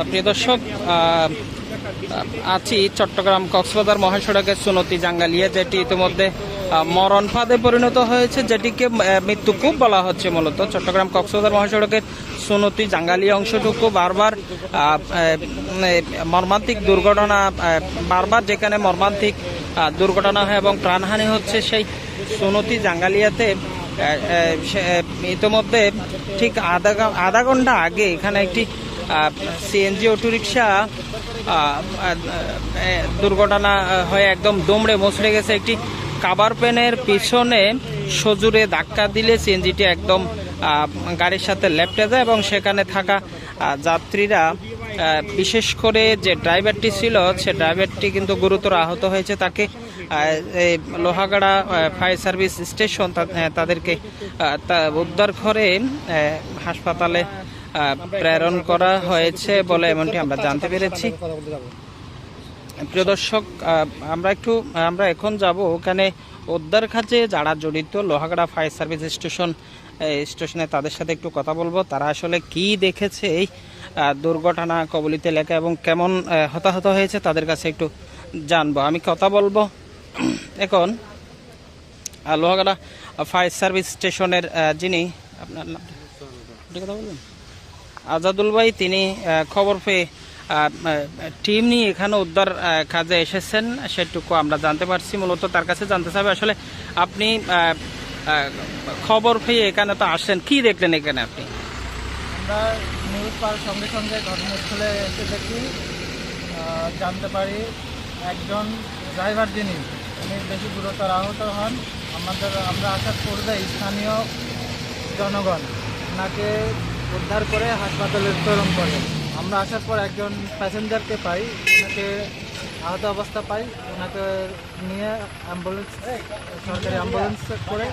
প্রিয় দর্শক আছি চট্টগ্রাম কক্সবাজার মহাসড়কের সুনতি জাঙ্গালিয়া যেটি ইতিমধ্যে মরণ ফাঁদে পরিণত হয়েছে যেটিকে মৃত্যুকূপ বলা হচ্ছে মূলত। চট্টগ্রাম কক্সবাজার মহাসড়কের সুনতি জাঙ্গালিয়া অংশটুকু বারবার আহ, মর্মান্তিক দুর্ঘটনা বারবার যেখানে মর্মান্তিক দুর্ঘটনা হয় এবং প্রাণহানি হচ্ছে সেই সুনতি জাঙ্গালিয়াতে ইতিমধ্যে ঠিক আধা আধা ঘণ্টা আগে এখানে একটি সিএনজি অটোরিকশা দুর্ঘটনা হয়ে একদম দমড়ে মচড়ে গেছে একটি কাবার প্যানের পিছনে। সজুরে ধাক্কা দিলে সিএনজিটি একদম গাড়ির সাথে লেপটে যায় এবং সেখানে থাকা যাত্রীরা বিশেষ করে যে ড্রাইভারটি ছিল, সে ড্রাইভারটি কিন্তু গুরুতর আহত হয়েছে। তাকে লোহাগাড়া ফায়ার সার্ভিস স্টেশন তাদেরকে উদ্ধার করে হাসপাতালে প্রেরণ করা হয়েছে বলে এমনটি আমরা জানতে পেরেছি। প্রিয় দর্শক আমরা একটু আমরা এখন যাব ওখানে উদ্ধার কাজে যারা জড়িত লোহাগড়া ফায়ার সার্ভিস স্টেশন স্টেশনে তাদের সাথে একটু কথা বলব। তারা আসলে কি দেখেছে এই দুর্ঘটনা কবলিত এলাকা এবং কেমন হতাহত হয়েছে তাদের কাছে একটু জানব। আমি কথা বলব এখন লোহাগড়া ফায়ার সার্ভিস স্টেশনের যিনি আপনার নাম? কথা বলবেন? আজাদুল ভাই, তিনি খবর পেয়ে টিম নিয়ে এখানে উদ্ধার কাজে এসেছেন। সেটুকু আমরা জানতে পারছি। মূলত তার কাছে জানতে চাইবে, আসলে আপনি খবর পেয়ে এখানে তো আসলেন। কি দেখলেন এখানে আপনি? আমরা নিউজ পাওয়ার সঙ্গে সঙ্গে ঘটনাস্থলে এসে দেখি জানতে পারি একজন ড্রাইভার যিনি, উনি বেশি গুরুতর আহত হন। আমাদের, আমরা আসার পূর্বে স্থানীয় জনগণ ওনাকে উদ্ধার করে হাসপাতালে প্রেরণ করে। আমরা আসার পর একজন প্যাসেঞ্জারকে পাই ওনাকে আহত অবস্থা পাই। ওনাকে নিয়ে অ্যাম্বুলেন্স সরকারি অ্যাম্বুলেন্স করে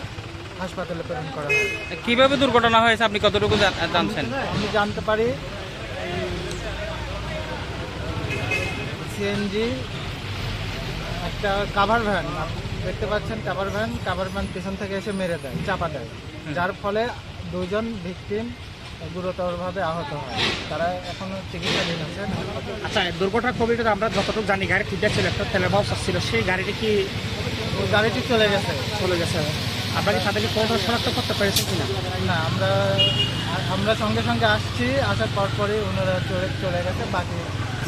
হাসপাতালে প্রেরণ করা হয়। কীভাবে দুর্ঘটনা হয়েছে আপনি কতটুকু জানছেন? আমি জানতে পারি সিএনজি একটা কাভার ভ্যান দেখতে পাচ্ছেন কাভার ভ্যান কাভার ভ্যান পেছন থেকে এসে মেরে দেয় চাপা দেয়। যার ফলে দুজন ভিকটিম গুরুতরভাবে আহত হয়। তারা এখনও চিকিৎসাধীন আছেন আচ্ছা দুর্ঘটনা খবরটা আমরা যতটুকু জানি গাড়ি তিনটা ছিল একটা তেলের বাউস ছিল সেই গাড়িটা কি গাড়িটি চলে গেছে। চলে গেছে? আপনাকে তাদেরকে কোনো শনাক্ত করতে পেরেছেন কিনা? না আমরা আমরা সঙ্গে সঙ্গে আসছি। আসার পর পরই ওনারা চলে চলে গেছে। বাকি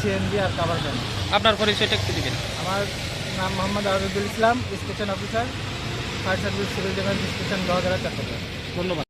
সিএনজি আর কাভার ভ্যান আপনার পরিচয়টা একটু দিবেন। আমার নাম Mohammad Arudul Islam station officer fire service civil defence station Dohodara Chattogram ধন্যবাদ।